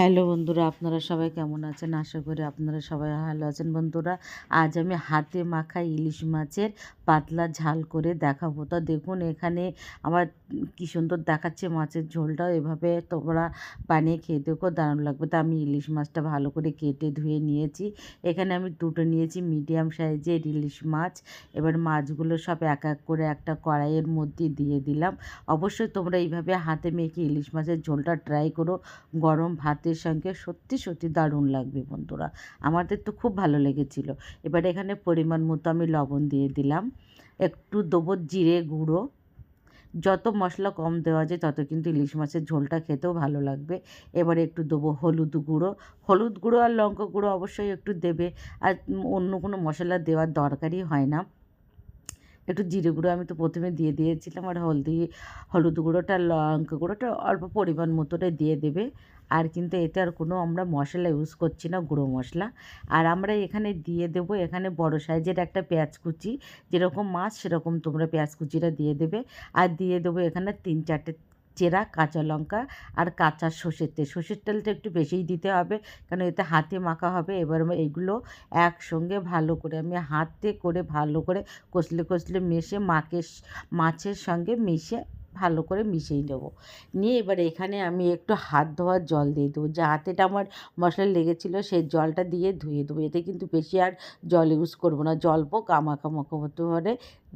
Hello বন্ধুরা, আপনারা সবাই কেমন আছেন? আশা করি আপনারা সবাই ভালো আছেন। বন্ধুরা, আজ আমি হাতে মাখা ইলিশ মাছের পাতলা ঝাল করে দেখাবো। তো দেখুন, এখানে আমার কি সুন্দর দেখাচ্ছে মাছের ঝোলটাও। এভাবে তোমরা বানিয়ে খেয়ে দেখো, দারুণ লাগবে। তো আমি ইলিশ মাছটা ভালো করে কেটে ধুয়ে নিয়েছি। এখানে আমি দুটো নিয়েছি মিডিয়াম সাইজের ইলিশ মাছ। এবার মাছগুলো সব এক এক করে একটা কড়াইয়ের মধ্যে দিয়ে দিলাম। অবশ্যই তোমরা এইভাবে হাতে মেখে ইলিশ মাছের ঝোলটা ট্রাই করো। গরম ভাতের সঙ্গে সত্যি সত্যি দারুণ লাগবে বন্ধুরা। আমাদের তো খুব ভালো লেগেছিল। এবার এখানে পরিমাণ মতো আমি লবণ দিয়ে দিলাম। একটু দেবো জিরে গুঁড়ো। যত মশলা কম দেওয়া যায়, তত কিন্তু ইলিশ মাছের ঝোলটা খেতেও ভালো লাগবে। এবারে একটু দেবো হলুদ গুঁড়ো। হলুদ গুঁড়ো আর লঙ্কা গুঁড়ো অবশ্যই একটু দেবে। আর অন্য কোনো মশলা দেওয়ার দরকারই হয় না। একটু জিরে গুঁড়ো আমি তো প্রথমে দিয়ে দিয়েছিলাম। আর হলদি, হলুদ গুঁড়োটা, লঙ্কা গুঁড়োটা অল্প পরিমাণ মতোটাই দিয়ে দেবে। আর কিন্তু এতে আর কোনো আমরা মশলা ইউজ করছি না, গুঁড়ো মশলা। আর আমরা এখানে দিয়ে দেবো এখানে বড় সাইজের একটা পেঁয়াজ কুচি। যেরকম মাছ, সেরকম তোমরা পেঁয়াজ কুচিটা দিয়ে দেবে। আর দিয়ে দেবো এখানে তিন চারটে চেরা কাঁচা লঙ্কা আর কাঁচা সর্ষের তেল। সর্ষের তেলটা একটু বেশিই দিতে হবে, কারণ এতে হাতে মাখা হবে। এবার এগুলো একসঙ্গে ভালো করে আমি হাতে করে ভালো করে কষলে কষলে মেশে মাকে মাছের সঙ্গে মিশে ভালো করে মিশিয়ে নেব। নিয়ে এবার এখানে আমি একটু হাত ধোয়ার জল দিয়ে দেবো। যে হাতেটা আমার মশলা লেগেছিলো সেই জলটা দিয়ে ধুয়ে দেবো। এতে কিন্তু বেশি আর জল ইউজ করব না। জল্প কামা মতো করে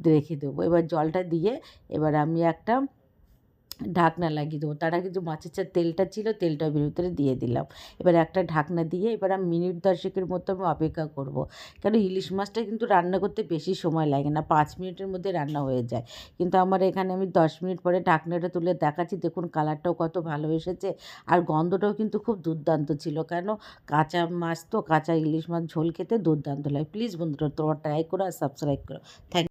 রেখে দেবো। এবার জলটা দিয়ে এবার আমি একটা ঢাকনা লাগিয়ে দেবো। তার আগে যে মাছের যে তেলটা ছিল, তেলটা ভিতরে দিয়ে দিলাম। এবার একটা ঢাকনা দিয়ে এবার আমি মিনিট দশেকের মতো আমি অপেক্ষা করব। কেন ইলিশ মাছটা কিন্তু রান্না করতে বেশি সময় লাগে না, পাঁচ মিনিটের মধ্যে রান্না হয়ে যায়। কিন্তু আমার এখানে আমি দশ মিনিট পরে ঢাকনাটা তুলে দেখাচ্ছি, দেখুন কালারটাও কত ভালো এসেছে আর গন্ধটাও কিন্তু খুব দুর্দান্ত ছিল। কেন কাঁচা মাছ তো, কাঁচা ইলিশ মাছ ঝোল খেতে দুর্দান্ত লাগে। প্লিজ বন্ধুরা, তোমার ট্রাই করো আর সাবস্ক্রাইব করো। থ্যাংক